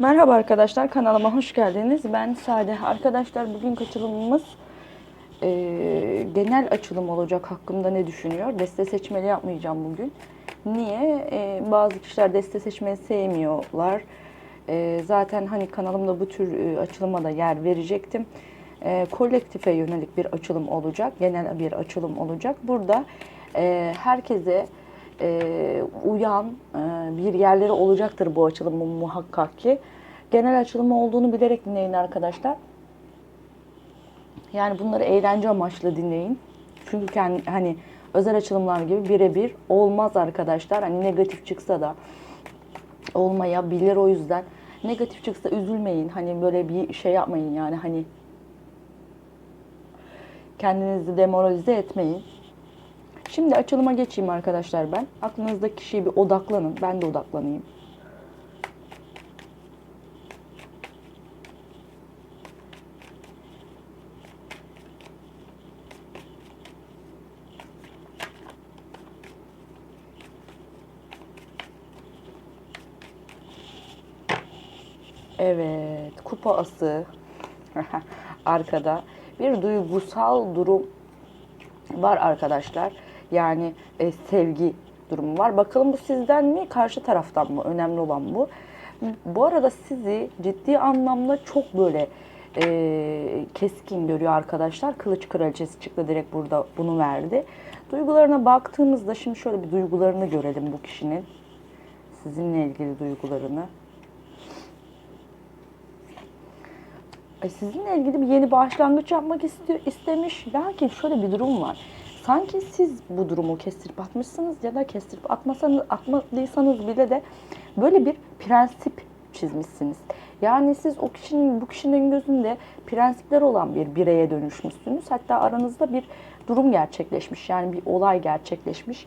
Merhaba arkadaşlar kanalıma hoş geldiniz. Ben Sade. Arkadaşlar bugün açılımımız eee, genel açılım olacak hakkında ne düşünüyor? Deste seçmeli yapmayacağım bugün. Niye? Eee, bazı kişiler deste seçmeyi sevmiyorlar. Eee, zaten hani kanalımda bu tür e, açılıma da yer verecektim. Eee, kolektife yönelik bir açılım olacak. Genel bir açılım olacak. Burada eee, herkese e, uyan e, bir yerleri olacaktır bu açılımın muhakkak ki. Genel açılımı olduğunu bilerek dinleyin arkadaşlar. Yani bunları eğlence amaçlı dinleyin. Çünkü kendi, hani özel açılımlar gibi birebir olmaz arkadaşlar. Hani negatif çıksa da olmayabilir o yüzden. Negatif çıksa üzülmeyin. Hani böyle bir şey yapmayın yani hani kendinizi demoralize etmeyin. Şimdi açılıma geçeyim arkadaşlar ben. Aklınızdaki kişiye bir odaklanın. Ben de odaklanayım. Evet, kupa ası arkada bir duygusal durum var arkadaşlar. Yani e, sevgi durumu var. Bakalım bu sizden mi, karşı taraftan mı? Önemli olan bu. Bu arada sizi ciddi anlamda çok böyle e, keskin görüyor arkadaşlar. Kılıç kraliçesi çıktı direkt burada bunu verdi. Duygularına baktığımızda şimdi şöyle bir duygularını görelim bu kişinin. Sizinle ilgili duygularını. Sizinle ilgili bir yeni başlangıç yapmak istiyor, istemiş. Lakin şöyle bir durum var. Sanki siz bu durumu kestirip atmışsınız ya da kestirip atmasanız, atmadıysanız bile de böyle bir prensip çizmişsiniz. Yani siz o kişinin, bu kişinin gözünde prensipler olan bir bireye dönüşmüşsünüz. Hatta aranızda bir durum gerçekleşmiş. Yani bir olay gerçekleşmiş.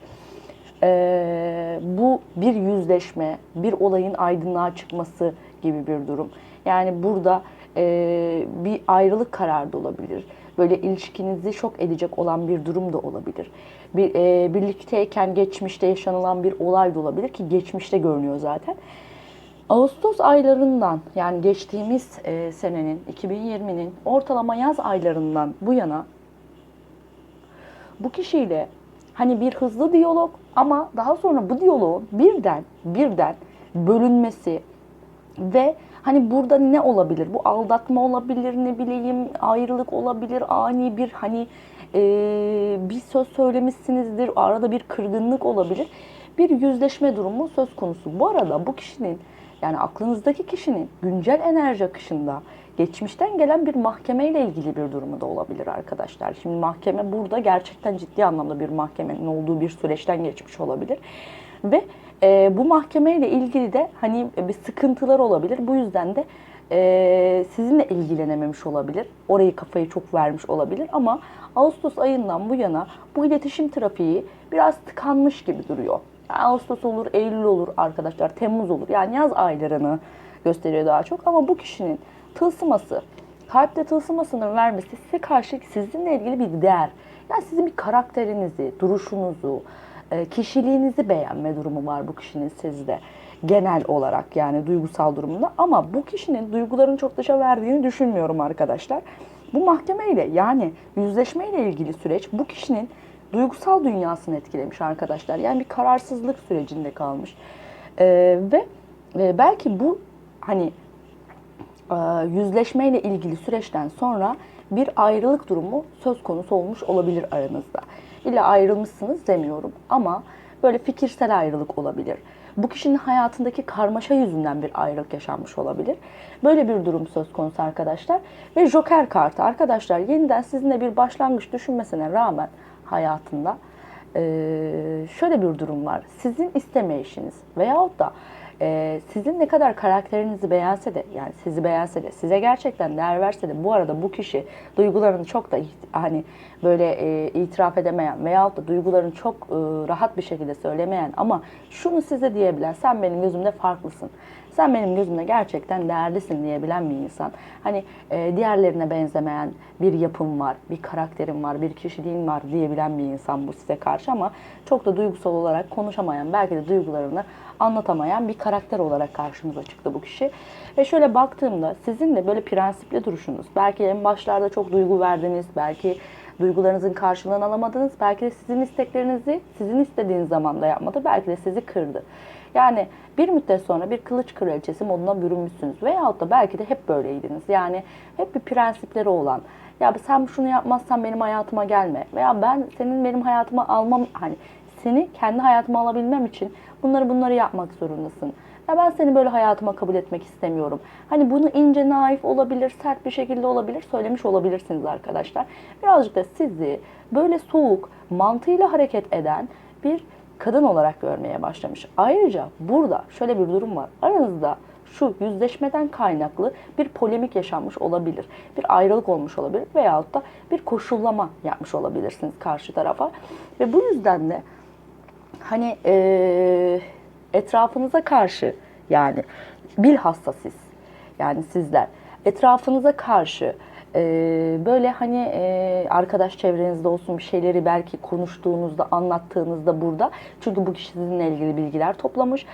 Ee, bu bir yüzleşme, bir olayın aydınlığa çıkması gibi bir durum. Yani burada e, bir ayrılık kararı da olabilir. Böyle ilişkinizi şok edecek olan bir durum da olabilir. Bir e, birlikteyken geçmişte yaşanılan bir olay da olabilir ki geçmişte görünüyor zaten. Ağustos aylarından yani geçtiğimiz e, senenin 2020'nin ortalama yaz aylarından bu yana bu kişiyle hani bir hızlı diyalog ama daha sonra bu diyaloğun birden birden bölünmesi ve hani burada ne olabilir? Bu aldatma olabilir, ne bileyim ayrılık olabilir, ani bir hani e, bir söz söylemişsinizdir, arada bir kırgınlık olabilir. Bir yüzleşme durumu söz konusu. Bu arada bu kişinin yani aklınızdaki kişinin güncel enerji akışında geçmişten gelen bir mahkemeyle ilgili bir durumu da olabilir arkadaşlar. Şimdi mahkeme burada gerçekten ciddi anlamda bir mahkemenin olduğu bir süreçten geçmiş olabilir. Ve e, bu mahkemeyle ilgili de hani bir sıkıntılar olabilir. Bu yüzden de e, sizinle ilgilenememiş olabilir. Orayı kafayı çok vermiş olabilir ama Ağustos ayından bu yana bu iletişim trafiği biraz tıkanmış gibi duruyor. Yani Ağustos olur, Eylül olur arkadaşlar, Temmuz olur. Yani yaz aylarını gösteriyor daha çok ama bu kişinin tılsıması, kalpte tılsımasının vermesi size karşı sizinle ilgili bir değer. Yani sizin bir karakterinizi, duruşunuzu, kişiliğinizi beğenme durumu var bu kişinin sizde. Genel olarak yani duygusal durumunda ama bu kişinin duygularını çok dışa verdiğini düşünmüyorum arkadaşlar. Bu mahkemeyle yani yüzleşmeyle ilgili süreç bu kişinin duygusal dünyasını etkilemiş arkadaşlar. Yani bir kararsızlık sürecinde kalmış. Ee, ve e, belki bu hani e, yüzleşmeyle ilgili süreçten sonra bir ayrılık durumu söz konusu olmuş olabilir aranızda. İlla ayrılmışsınız demiyorum ama böyle fikirsel ayrılık olabilir. Bu kişinin hayatındaki karmaşa yüzünden bir ayrılık yaşanmış olabilir. Böyle bir durum söz konusu arkadaşlar. Ve Joker kartı arkadaşlar yeniden sizinle bir başlangıç düşünmesine rağmen hayatında şöyle bir durum var. Sizin istemeyişiniz veyahut da eee, sizin ne kadar karakterinizi beğense de yani sizi beğense de size gerçekten değer verse de bu arada bu kişi duygularını çok da hani böyle eee, itiraf edemeyen veyahut da duygularını çok eee, rahat bir şekilde söylemeyen ama şunu size diyebilen sen benim gözümde farklısın. Sen benim gözümde gerçekten değerlisin diyebilen bir insan. Hani e, diğerlerine benzemeyen bir yapım var, bir karakterim var, bir kişiliğin var diyebilen bir insan bu size karşı ama çok da duygusal olarak konuşamayan, belki de duygularını anlatamayan bir karakter olarak karşımıza çıktı bu kişi. Ve şöyle baktığımda sizin de böyle prensipli duruşunuz, belki en başlarda çok duygu verdiniz, belki duygularınızın karşılığını alamadınız, belki de sizin isteklerinizi sizin istediğiniz zamanda yapmadı, belki de sizi kırdı. Yani bir müddet sonra bir kılıç kraliçesi moduna bürünmüşsünüz veyahut da belki de hep böyleydiniz. Yani hep bir prensipleri olan, ya sen şunu yapmazsan benim hayatıma gelme veya ben senin benim hayatıma almam hani seni kendi hayatıma alabilmem için bunları bunları yapmak zorundasın. Ya ben seni böyle hayatıma kabul etmek istemiyorum. Hani bunu ince, naif olabilir, sert bir şekilde olabilir, söylemiş olabilirsiniz arkadaşlar. Birazcık da sizi böyle soğuk, mantığıyla hareket eden bir kadın olarak görmeye başlamış. Ayrıca burada şöyle bir durum var. Aranızda şu yüzleşmeden kaynaklı bir polemik yaşanmış olabilir. Bir ayrılık olmuş olabilir veyahut da bir koşullama yapmış olabilirsiniz karşı tarafa. Ve bu yüzden de hani eee, etrafınıza karşı yani bilhassa siz yani sizler etrafınıza karşı eee, böyle hani eee, arkadaş çevrenizde olsun bir şeyleri belki konuştuğunuzda anlattığınızda burada çünkü bu kişi sizinle ilgili bilgiler toplamış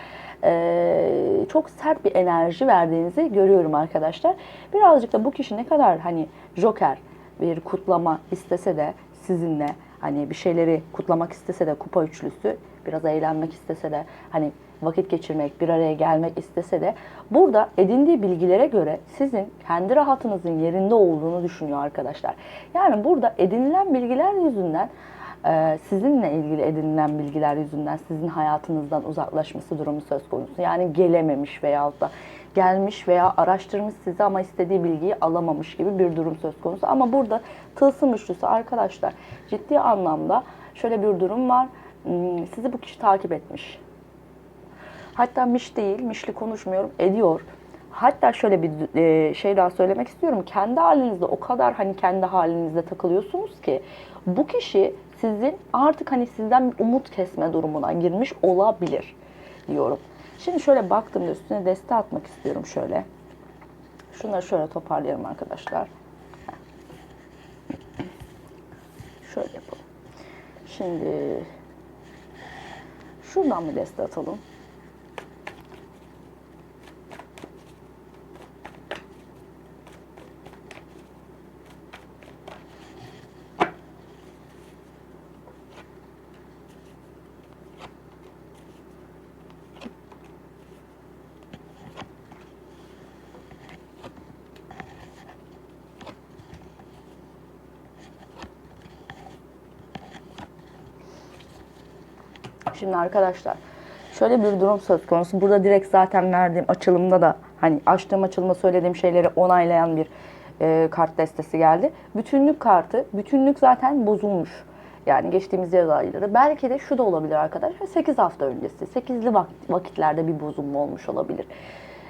eee, çok sert bir enerji verdiğinizi görüyorum arkadaşlar. Birazcık da bu kişi ne kadar hani joker bir kutlama istese de sizinle hani bir şeyleri kutlamak istese de kupa üçlüsü biraz eğlenmek istese de hani vakit geçirmek, bir araya gelmek istese de burada edindiği bilgilere göre sizin kendi rahatınızın yerinde olduğunu düşünüyor arkadaşlar. Yani burada edinilen bilgiler yüzünden e, sizinle ilgili edinilen bilgiler yüzünden sizin hayatınızdan uzaklaşması durumu söz konusu. Yani gelememiş veyahut da gelmiş veya araştırmış sizi ama istediği bilgiyi alamamış gibi bir durum söz konusu. Ama burada tılsım üçlüsü arkadaşlar ciddi anlamda şöyle bir durum var. Hmm, Sizi bu kişi takip etmiş. Hatta miş değil, mişli konuşmuyorum, ediyor. Hatta şöyle bir e, şey daha söylemek istiyorum. Kendi halinizde o kadar hani kendi halinizde takılıyorsunuz ki bu kişi sizin artık hani sizden bir umut kesme durumuna girmiş olabilir diyorum. Şimdi şöyle baktığımda üstüne deste atmak istiyorum şöyle. Şunları şöyle toparlayalım arkadaşlar. Şöyle yapalım. Şimdi şuradan bir deste atalım. Şimdi arkadaşlar şöyle bir durum söz konusu. Burada direkt zaten verdiğim açılımda da hani açtığım açılımda söylediğim şeyleri onaylayan bir e, kart destesi geldi. Bütünlük kartı, bütünlük zaten bozulmuş. Yani geçtiğimiz yaz ayları. Belki de şu da olabilir arkadaşlar. 8 hafta öncesi, 8'li vak- vakitlerde bir bozulma olmuş olabilir.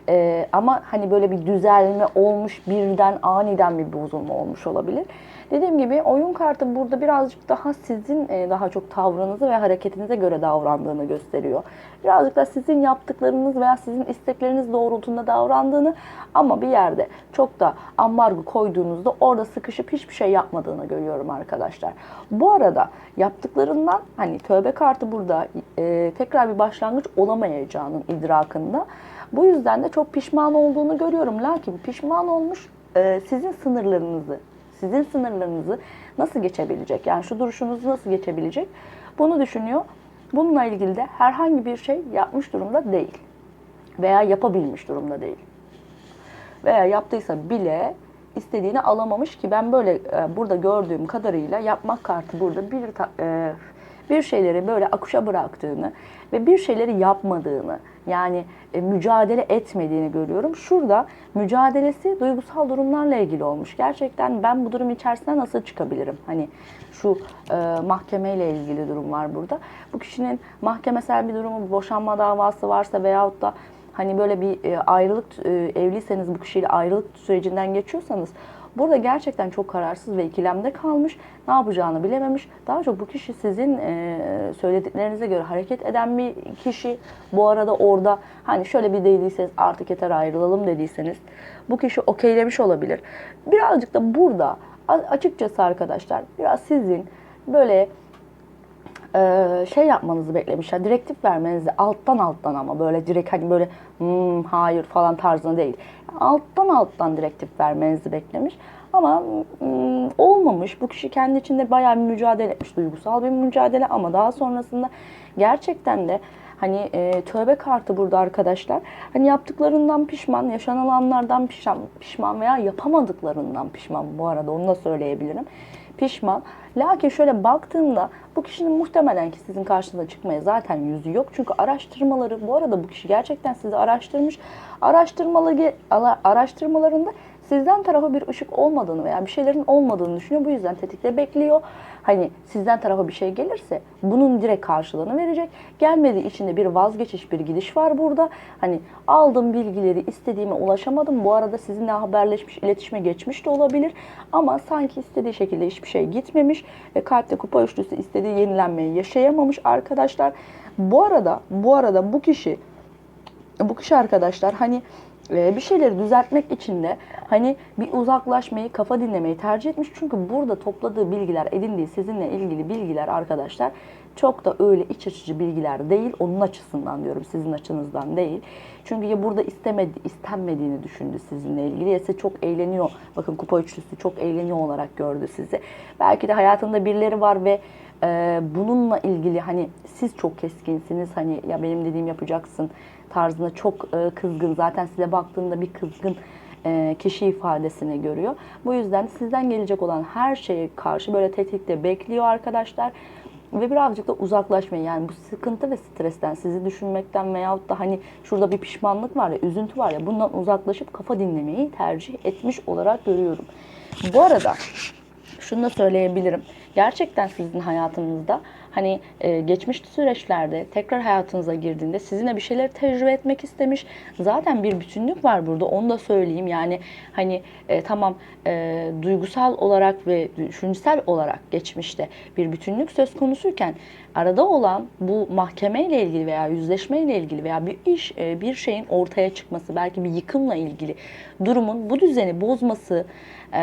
Ee, ama hani böyle bir düzelme olmuş birden aniden bir bozulma olmuş olabilir. Dediğim gibi oyun kartı burada birazcık daha sizin e, daha çok tavrınızı ve hareketinize göre davrandığını gösteriyor. Birazcık da sizin yaptıklarınız veya sizin istekleriniz doğrultusunda davrandığını ama bir yerde çok da ambargo koyduğunuzda orada sıkışıp hiçbir şey yapmadığını görüyorum arkadaşlar. Bu arada yaptıklarından hani tövbe kartı burada e, tekrar bir başlangıç olamayacağının idrakında. Bu yüzden de çok pişman olduğunu görüyorum. Lakin pişman olmuş e, sizin sınırlarınızı, sizin sınırlarınızı nasıl geçebilecek? Yani şu duruşunuzu nasıl geçebilecek? Bunu düşünüyor. Bununla ilgili de herhangi bir şey yapmış durumda değil. Veya yapabilmiş durumda değil. Veya yaptıysa bile istediğini alamamış ki ben böyle e, burada gördüğüm kadarıyla yapmak kartı burada bir e, bir şeyleri böyle akışa bıraktığını ve bir şeyleri yapmadığını yani e, mücadele etmediğini görüyorum. Şurada mücadelesi duygusal durumlarla ilgili olmuş. Gerçekten ben bu durum içerisinde nasıl çıkabilirim? Hani şu e, mahkemeyle ilgili durum var burada. Bu kişinin mahkemesel bir durumu, boşanma davası varsa veyahut da hani böyle bir e, ayrılık e, evliyseniz bu kişiyle ayrılık sürecinden geçiyorsanız Burada gerçekten çok kararsız ve ikilemde kalmış. Ne yapacağını bilememiş. Daha çok bu kişi sizin e, söylediklerinize göre hareket eden bir kişi. Bu arada orada hani şöyle bir dediyseniz artık yeter ayrılalım dediyseniz bu kişi okeylemiş olabilir. Birazcık da burada açıkçası arkadaşlar biraz sizin böyle e, şey yapmanızı beklemişler. Direktif vermenizi alttan alttan ama böyle direkt hani böyle "Hmm, hayır falan tarzında değil. Alttan alttan direktif vermenizi beklemiş. Ama hmm, olmamış. Bu kişi kendi içinde bayağı bir mücadele etmiş. Duygusal bir mücadele ama daha sonrasında gerçekten de hani e, tövbe kartı burada arkadaşlar. Hani yaptıklarından pişman, yaşanılanlardan pişman, pişman veya yapamadıklarından pişman bu arada onu da söyleyebilirim pişman. Lakin şöyle baktığımda bu kişinin muhtemelen ki sizin karşınıza çıkmaya zaten yüzü yok. Çünkü araştırmaları bu arada bu kişi gerçekten sizi araştırmış. Araştırmalı, araştırmalarında sizden tarafa bir ışık olmadığını veya bir şeylerin olmadığını düşünüyor. Bu yüzden tetikte bekliyor. Hani sizden tarafa bir şey gelirse bunun direkt karşılığını verecek. Gelmediği için de bir vazgeçiş, bir gidiş var burada. Hani aldım bilgileri, istediğime ulaşamadım. Bu arada sizinle haberleşmiş, iletişime geçmiş de olabilir. Ama sanki istediği şekilde hiçbir şey gitmemiş. Ve kalpte kupa üçlüsü istediği yenilenmeyi yaşayamamış arkadaşlar. Bu arada, bu arada bu kişi bu kişi arkadaşlar hani bir şeyleri düzeltmek için de hani bir uzaklaşmayı, kafa dinlemeyi tercih etmiş. Çünkü burada topladığı bilgiler, edindiği sizinle ilgili bilgiler arkadaşlar çok da öyle iç açıcı bilgiler değil. Onun açısından diyorum, sizin açınızdan değil. Çünkü ya burada istemedi, istenmediğini düşündü sizinle ilgili ya ise çok eğleniyor. Bakın kupa üçlüsü çok eğleniyor olarak gördü sizi. Belki de hayatında birileri var ve e, bununla ilgili hani siz çok keskinsiniz. Hani ya benim dediğim yapacaksın tarzında çok e, kızgın. Zaten size baktığında bir kızgın e, kişi ifadesini görüyor. Bu yüzden sizden gelecek olan her şeye karşı böyle tetikte bekliyor arkadaşlar. Ve birazcık da uzaklaşmayı yani bu sıkıntı ve stresten sizi düşünmekten veyahut da hani şurada bir pişmanlık var ya, üzüntü var ya bundan uzaklaşıp kafa dinlemeyi tercih etmiş olarak görüyorum. Bu arada şunu da söyleyebilirim. Gerçekten sizin hayatınızda hani e, geçmiş süreçlerde tekrar hayatınıza girdiğinde sizinle bir şeyler tecrübe etmek istemiş. Zaten bir bütünlük var burada. Onu da söyleyeyim. Yani hani e, tamam e, duygusal olarak ve düşünsel olarak geçmişte bir bütünlük söz konusuyken arada olan bu mahkemeyle ilgili veya yüzleşmeyle ilgili veya bir iş e, bir şeyin ortaya çıkması belki bir yıkımla ilgili durumun bu düzeni bozması e,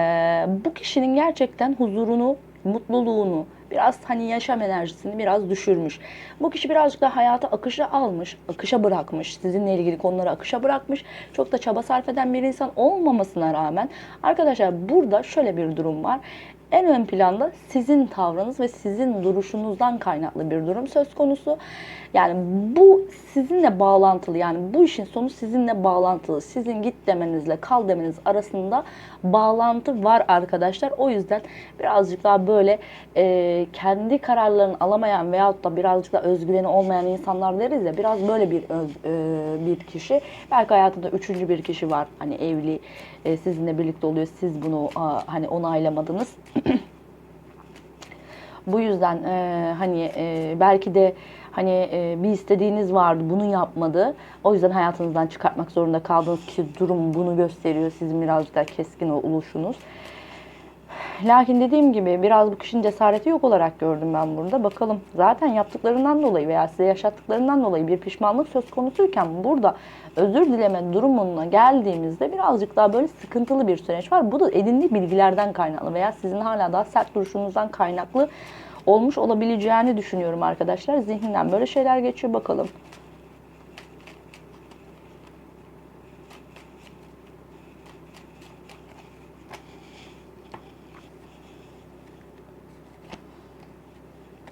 bu kişinin gerçekten huzurunu mutluluğunu, biraz hani yaşam enerjisini biraz düşürmüş. Bu kişi birazcık da hayata akışa almış, akışa bırakmış. Sizinle ilgili konuları akışa bırakmış. Çok da çaba sarf eden bir insan olmamasına rağmen arkadaşlar burada şöyle bir durum var. En ön planda sizin tavrınız ve sizin duruşunuzdan kaynaklı bir durum söz konusu. Yani bu sizinle bağlantılı yani bu işin sonu sizinle bağlantılı. Sizin git demenizle kal demeniz arasında bağlantı var arkadaşlar. O yüzden birazcık daha böyle e, kendi kararlarını alamayan veyahut da birazcık da özgüveni olmayan insanlar deriz ya biraz böyle bir öz, e, bir kişi. Belki hayatında üçüncü bir kişi var hani evli e, sizinle birlikte oluyor. Siz bunu a, hani onaylamadınız. Bu yüzden e, hani e, belki de hani e, bir istediğiniz vardı bunu yapmadı. O yüzden hayatınızdan çıkartmak zorunda kaldığınız ki durum bunu gösteriyor. Sizin birazcık daha keskin oluşunuz. Lakin dediğim gibi biraz bu kişinin cesareti yok olarak gördüm ben burada. Bakalım zaten yaptıklarından dolayı veya size yaşattıklarından dolayı bir pişmanlık söz konusuyken burada özür dileme durumuna geldiğimizde birazcık daha böyle sıkıntılı bir süreç var. Bu da edindiği bilgilerden kaynaklı veya sizin hala daha sert duruşunuzdan kaynaklı olmuş olabileceğini düşünüyorum arkadaşlar. Zihninden böyle şeyler geçiyor bakalım.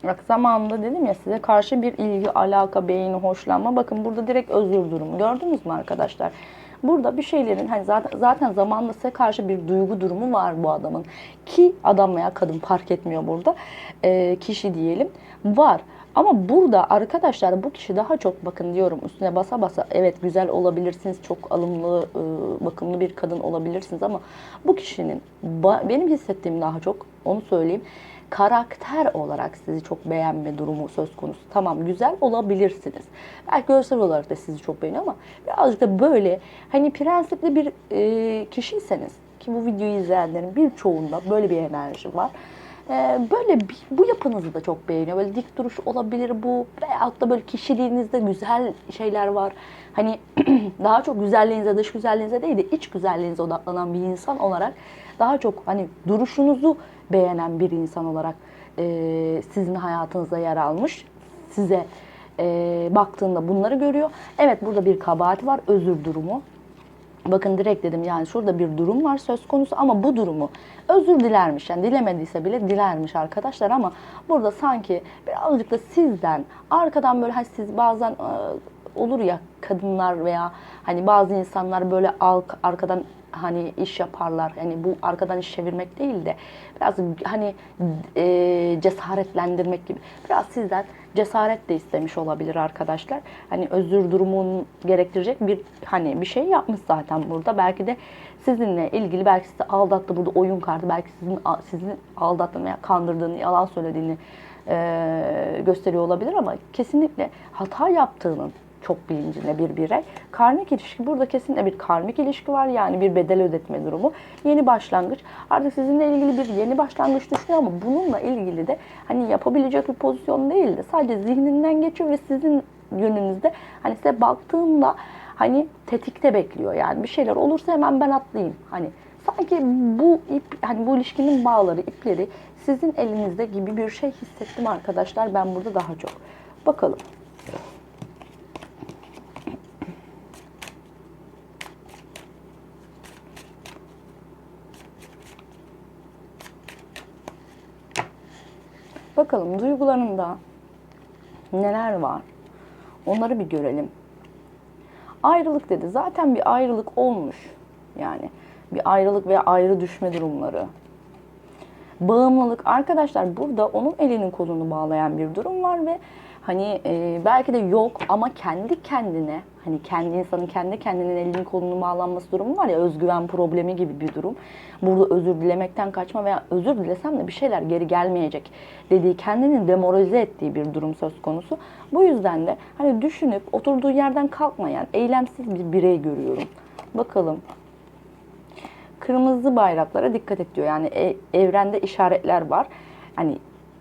Bak zamanında dedim ya size karşı bir ilgi, alaka, beğeni, hoşlanma. Bakın burada direkt özür durumu. Gördünüz mü arkadaşlar? Burada bir şeylerin hani zaten zaten zamanla size karşı bir duygu durumu var bu adamın. Ki adam veya kadın fark etmiyor burada. E, kişi diyelim. Var. Ama burada arkadaşlar bu kişi daha çok bakın diyorum üstüne basa basa evet güzel olabilirsiniz çok alımlı e, bakımlı bir kadın olabilirsiniz ama bu kişinin benim hissettiğim daha çok onu söyleyeyim karakter olarak sizi çok beğenme durumu söz konusu. Tamam güzel olabilirsiniz. Belki görsel olarak da sizi çok beğeniyor ama birazcık da böyle hani prensipli bir e, kişiyseniz ki bu videoyu izleyenlerin birçoğunda böyle bir enerji var. Ee, böyle bu yapınızı da çok beğeniyor. Böyle dik duruş olabilir bu veyahut da böyle kişiliğinizde güzel şeyler var. Hani daha çok güzelliğinize, dış güzelliğinize değil de iç güzelliğinize odaklanan bir insan olarak daha çok hani duruşunuzu beğenen bir insan olarak e, sizin hayatınızda yer almış. Size e, baktığında bunları görüyor. Evet burada bir kabahat var, özür durumu. Bakın direkt dedim yani şurada bir durum var söz konusu ama bu durumu özür dilermiş. Yani dilemediyse bile dilermiş arkadaşlar ama burada sanki birazcık da sizden arkadan böyle hani siz bazen olur ya kadınlar veya hani bazı insanlar böyle arkadan hani iş yaparlar. Yani bu arkadan iş çevirmek değil de biraz hani e, cesaretlendirmek gibi. Biraz sizden cesaret de istemiş olabilir arkadaşlar. Hani özür durumun gerektirecek bir hani bir şey yapmış zaten burada. Belki de sizinle ilgili belki sizi aldattı burada oyun kartı. Belki sizin sizin aldattığını veya kandırdığını, yalan söylediğini e, gösteriyor olabilir ama kesinlikle hata yaptığının çok bilincinde bir birey. Karmik ilişki burada kesinlikle bir karmik ilişki var. Yani bir bedel ödetme durumu. Yeni başlangıç. Artık sizinle ilgili bir yeni başlangıç düşünüyor ama bununla ilgili de hani yapabilecek bir pozisyon değil de sadece zihninden geçiyor ve sizin yönünüzde hani size baktığında hani tetikte bekliyor. Yani bir şeyler olursa hemen ben atlayayım. Hani sanki bu ip hani bu ilişkinin bağları, ipleri sizin elinizde gibi bir şey hissettim arkadaşlar ben burada daha çok. Bakalım. Bakalım duygularında neler var? Onları bir görelim. Ayrılık dedi. Zaten bir ayrılık olmuş. Yani bir ayrılık veya ayrı düşme durumları. Bağımlılık. Arkadaşlar burada onun elinin kolunu bağlayan bir durum var ve hani e, belki de yok ama kendi kendine hani kendi insanın kendi kendinin elinin kolunu bağlanması durumu var ya özgüven problemi gibi bir durum. Burada özür dilemekten kaçma veya özür dilesem de bir şeyler geri gelmeyecek dediği kendini demoralize ettiği bir durum söz konusu. Bu yüzden de hani düşünüp oturduğu yerden kalkmayan eylemsiz bir birey görüyorum. Bakalım kırmızı bayraklara dikkat et diyor. Yani e- evrende işaretler var. Hani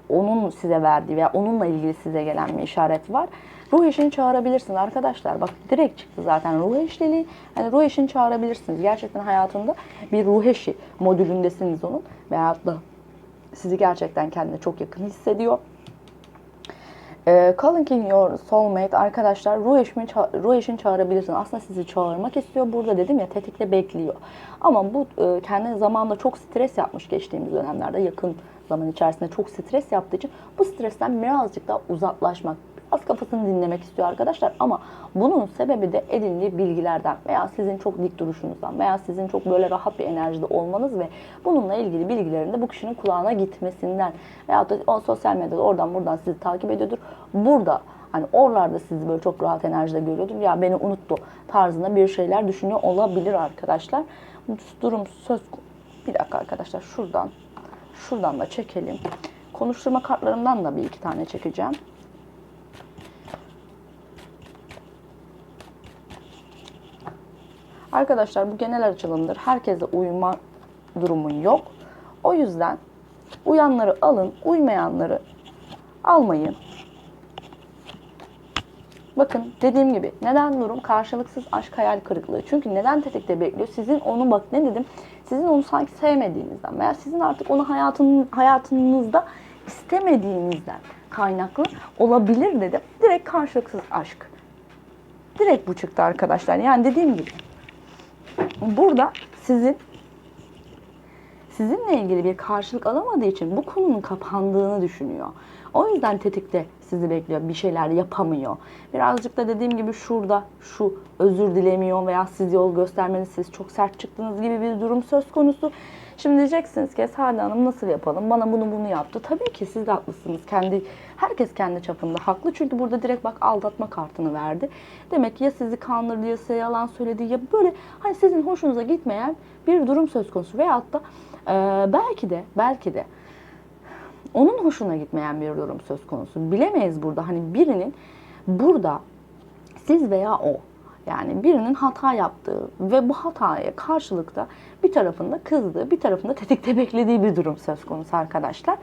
onun size verdiği veya onunla ilgili size gelen bir işaret var. Ruh eşini çağırabilirsiniz arkadaşlar. Bak direkt çıktı zaten ruh eşliliği. Hani ruh eşini çağırabilirsiniz. Gerçekten hayatında bir ruh eşi modülündesiniz onun. Veyahut da sizi gerçekten kendine çok yakın hissediyor. Ee, Calling in your soulmate arkadaşlar ruh eşini, ruh çağırabilirsin. Aslında sizi çağırmak istiyor. Burada dedim ya tetikte bekliyor. Ama bu e, kendi zamanla çok stres yapmış geçtiğimiz dönemlerde yakın zaman içerisinde çok stres yaptığı için bu stresten birazcık daha uzaklaşmak, biraz kafasını dinlemek istiyor arkadaşlar. Ama bunun sebebi de edindiği bilgilerden veya sizin çok dik duruşunuzdan veya sizin çok böyle rahat bir enerjide olmanız ve bununla ilgili bilgilerin de bu kişinin kulağına gitmesinden veya da o sosyal medyada oradan buradan sizi takip ediyordur. Burada hani oralarda sizi böyle çok rahat enerjide görüyordur. Ya beni unuttu tarzında bir şeyler düşünüyor olabilir arkadaşlar. Durum söz bir dakika arkadaşlar şuradan şuradan da çekelim. Konuşturma kartlarımdan da bir iki tane çekeceğim. Arkadaşlar bu genel açılımdır. Herkese uyuma durumun yok. O yüzden uyanları alın, uymayanları almayın. Bakın dediğim gibi neden durum karşılıksız aşk hayal kırıklığı. Çünkü neden tetikte bekliyor? Sizin onu bak ne dedim? Sizin onu sanki sevmediğinizden veya sizin artık onu hayatın, hayatınızda istemediğinizden kaynaklı olabilir dedim. Direkt karşılıksız aşk. Direkt bu çıktı arkadaşlar. Yani dediğim gibi burada sizin sizinle ilgili bir karşılık alamadığı için bu konunun kapandığını düşünüyor. O yüzden tetikte sizi bekliyor. Bir şeyler yapamıyor. Birazcık da dediğim gibi şurada şu özür dilemiyor veya siz yol göstermeniz siz çok sert çıktığınız gibi bir durum söz konusu. Şimdi diyeceksiniz ki Sade Hanım nasıl yapalım? Bana bunu bunu yaptı. Tabii ki siz de haklısınız. Kendi herkes kendi çapında haklı. Çünkü burada direkt bak aldatma kartını verdi. Demek ki ya sizi kandırdı ya size yalan söyledi ya böyle hani sizin hoşunuza gitmeyen bir durum söz konusu veyahut da e, belki de belki de onun hoşuna gitmeyen bir durum söz konusu. Bilemeyiz burada hani birinin burada siz veya o Yani birinin hata yaptığı ve bu hataya karşılıkta bir tarafında kızdığı, bir tarafında tetikte beklediği bir durum söz konusu arkadaşlar.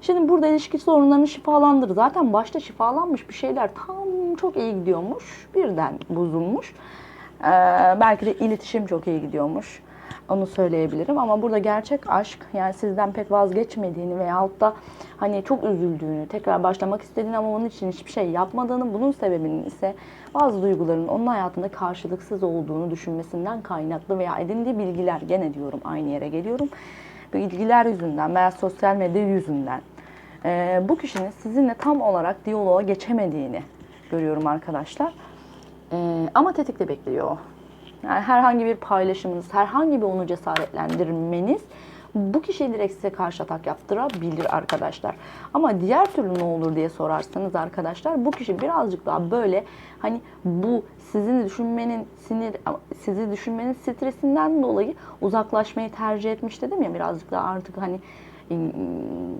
Şimdi burada ilişki sorunlarını şifalandır. Zaten başta şifalanmış bir şeyler tam çok iyi gidiyormuş. Birden bozulmuş. Ee, belki de iletişim çok iyi gidiyormuş. Onu söyleyebilirim ama burada gerçek aşk yani sizden pek vazgeçmediğini veyahut da hani çok üzüldüğünü, tekrar başlamak istediğini ama onun için hiçbir şey yapmadığını, bunun sebebinin ise bazı duyguların onun hayatında karşılıksız olduğunu düşünmesinden kaynaklı veya edindiği bilgiler gene diyorum aynı yere geliyorum. Bu ilgiler yüzünden veya sosyal medya yüzünden e, bu kişinin sizinle tam olarak diyaloğa geçemediğini görüyorum arkadaşlar. E, ama tetikte bekliyor. Yani herhangi bir paylaşımınız, herhangi bir onu cesaretlendirmeniz bu kişiyi direkt size karşı atak yaptırabilir arkadaşlar. Ama diğer türlü ne olur diye sorarsanız arkadaşlar bu kişi birazcık daha böyle hani bu sizin düşünmenin sinir sizi düşünmenin stresinden dolayı uzaklaşmayı tercih etmiş dedim ya birazcık daha artık hani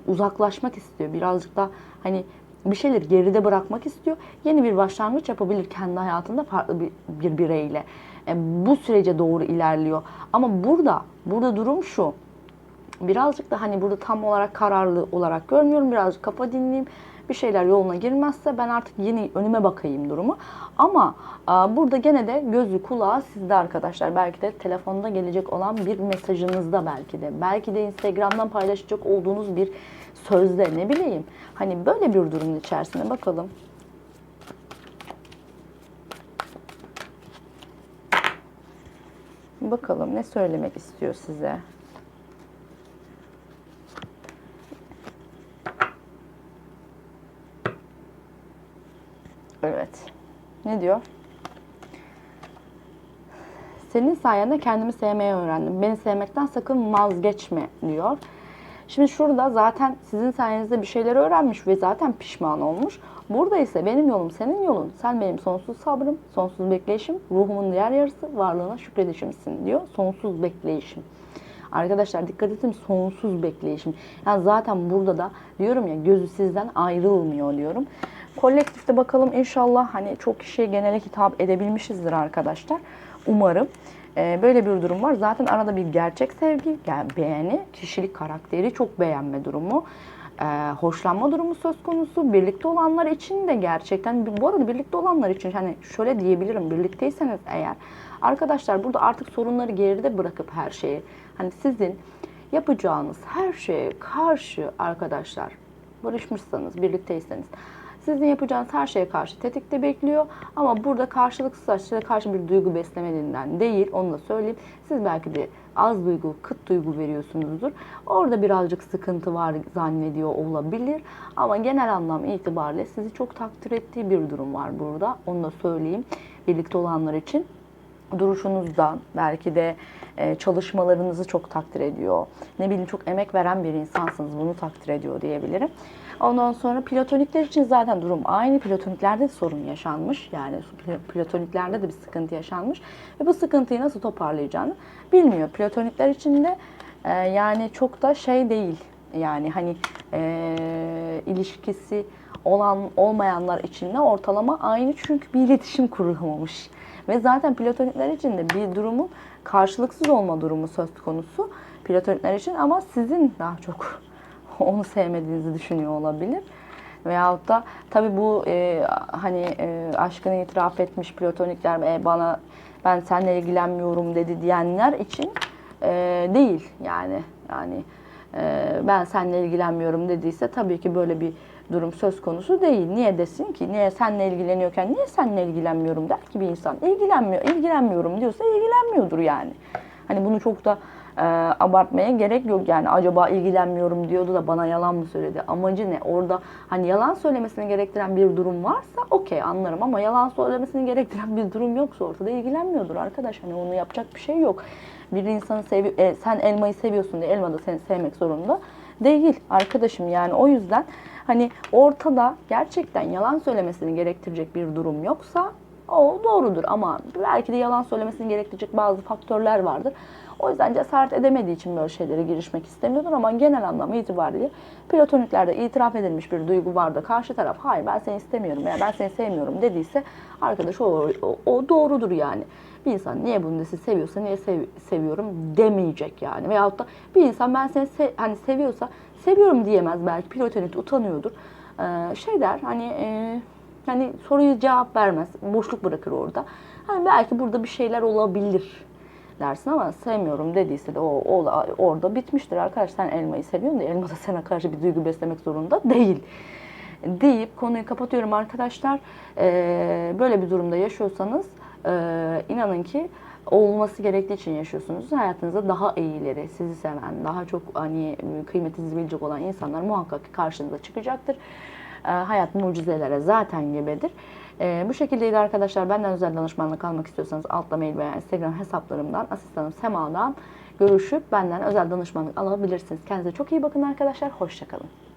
uzaklaşmak istiyor. Birazcık da hani bir şeyleri geride bırakmak istiyor. Yeni bir başlangıç yapabilir kendi hayatında farklı bir, bir bireyle. E, bu sürece doğru ilerliyor. Ama burada burada durum şu. Birazcık da hani burada tam olarak kararlı olarak görmüyorum. Birazcık kafa dinleyeyim. Bir şeyler yoluna girmezse ben artık yeni önüme bakayım durumu. Ama a, burada gene de gözü kulağı sizde arkadaşlar. Belki de telefonda gelecek olan bir mesajınızda belki de. Belki de Instagram'dan paylaşacak olduğunuz bir sözde ne bileyim. Hani böyle bir durumun içerisinde bakalım. Bakalım ne söylemek istiyor size. Evet. Ne diyor? Senin sayende kendimi sevmeyi öğrendim. Beni sevmekten sakın vazgeçme diyor. Şimdi şurada zaten sizin sayenizde bir şeyler öğrenmiş ve zaten pişman olmuş. Burada ise benim yolum senin yolun. Sen benim sonsuz sabrım, sonsuz bekleyişim, ruhumun diğer yarısı, varlığına şükredişimsin diyor. Sonsuz bekleyişim. Arkadaşlar dikkat edin sonsuz bekleyişim. Yani zaten burada da diyorum ya gözü sizden ayrılmıyor diyorum. Kolektifte bakalım inşallah hani çok kişiye genele hitap edebilmişizdir arkadaşlar. Umarım. Ee, böyle bir durum var. Zaten arada bir gerçek sevgi, yani beğeni, kişilik karakteri çok beğenme durumu. Ee, hoşlanma durumu söz konusu. Birlikte olanlar için de gerçekten bu arada birlikte olanlar için hani şöyle diyebilirim birlikteyseniz eğer arkadaşlar burada artık sorunları geride bırakıp her şeyi hani sizin yapacağınız her şeye karşı arkadaşlar barışmışsanız birlikteyseniz sizin yapacağınız her şeye karşı tetikte bekliyor. Ama burada karşılıksız size karşı bir duygu beslemediğinden değil, onu da söyleyeyim. Siz belki de az duygu, kıt duygu veriyorsunuzdur. Orada birazcık sıkıntı var zannediyor olabilir. Ama genel anlam itibariyle sizi çok takdir ettiği bir durum var burada. Onu da söyleyeyim birlikte olanlar için duruşunuzdan belki de e, çalışmalarınızı çok takdir ediyor. Ne bileyim çok emek veren bir insansınız bunu takdir ediyor diyebilirim. Ondan sonra platonikler için zaten durum aynı. Platoniklerde de sorun yaşanmış. Yani platoniklerde de bir sıkıntı yaşanmış. Ve bu sıkıntıyı nasıl toparlayacağını bilmiyor. Platonikler için de e, yani çok da şey değil. Yani hani e, ilişkisi olan olmayanlar için de ortalama aynı çünkü bir iletişim kurulamamış. Ve zaten platonikler için de bir durumun karşılıksız olma durumu söz konusu platonikler için ama sizin daha çok onu sevmediğinizi düşünüyor olabilir. Veyahut da tabi bu e, hani e, aşkını itiraf etmiş platonikler e, bana ben seninle ilgilenmiyorum dedi diyenler için e, değil yani yani e, ben seninle ilgilenmiyorum dediyse tabii ki böyle bir durum söz konusu değil. Niye desin ki? Niye seninle ilgileniyorken niye seninle ilgilenmiyorum der ki bir insan. İlgilenmiyor, ilgilenmiyorum diyorsa ilgilenmiyordur yani. Hani bunu çok da e, abartmaya gerek yok. Yani acaba ilgilenmiyorum diyordu da bana yalan mı söyledi? Amacı ne? Orada hani yalan söylemesini gerektiren bir durum varsa okey anlarım. Ama yalan söylemesini gerektiren bir durum yoksa ortada ilgilenmiyordur arkadaş. Hani onu yapacak bir şey yok. Bir insanı sevi e, sen elmayı seviyorsun diye elma da seni sevmek zorunda değil arkadaşım. Yani o yüzden hani ortada gerçekten yalan söylemesini gerektirecek bir durum yoksa o doğrudur ama belki de yalan söylemesini gerektirecek bazı faktörler vardır. O yüzden cesaret edemediği için böyle şeylere girişmek istemiyordur ama genel anlam itibariyle platoniklerde itiraf edilmiş bir duygu var da karşı taraf hayır ben seni istemiyorum veya ben seni sevmiyorum dediyse arkadaş o, o, o doğrudur yani. Bir insan niye bunu desin seviyorsa niye sev- seviyorum demeyecek yani. Veyahut da bir insan ben seni se- hani seviyorsa seviyorum diyemez belki platonik utanıyordur. Ee, şey der hani e, hani soruyu cevap vermez. Boşluk bırakır orada. Hani belki burada bir şeyler olabilir dersin ama sevmiyorum dediyse de o, o orada bitmiştir arkadaş. Sen elmayı seviyorsun da elma da sana karşı bir duygu beslemek zorunda değil deyip konuyu kapatıyorum arkadaşlar. Ee, böyle bir durumda yaşıyorsanız e, inanın ki olması gerektiği için yaşıyorsunuz. Hayatınızda daha iyileri, sizi seven, daha çok hani kıymetinizi bilecek olan insanlar muhakkak karşınıza çıkacaktır. Ee, hayat mucizelere zaten gebedir. Ee, bu şekildeydi arkadaşlar. Benden özel danışmanlık almak istiyorsanız altta mail veya Instagram hesaplarımdan asistanım Sema'dan görüşüp benden özel danışmanlık alabilirsiniz. Kendinize çok iyi bakın arkadaşlar. Hoşçakalın.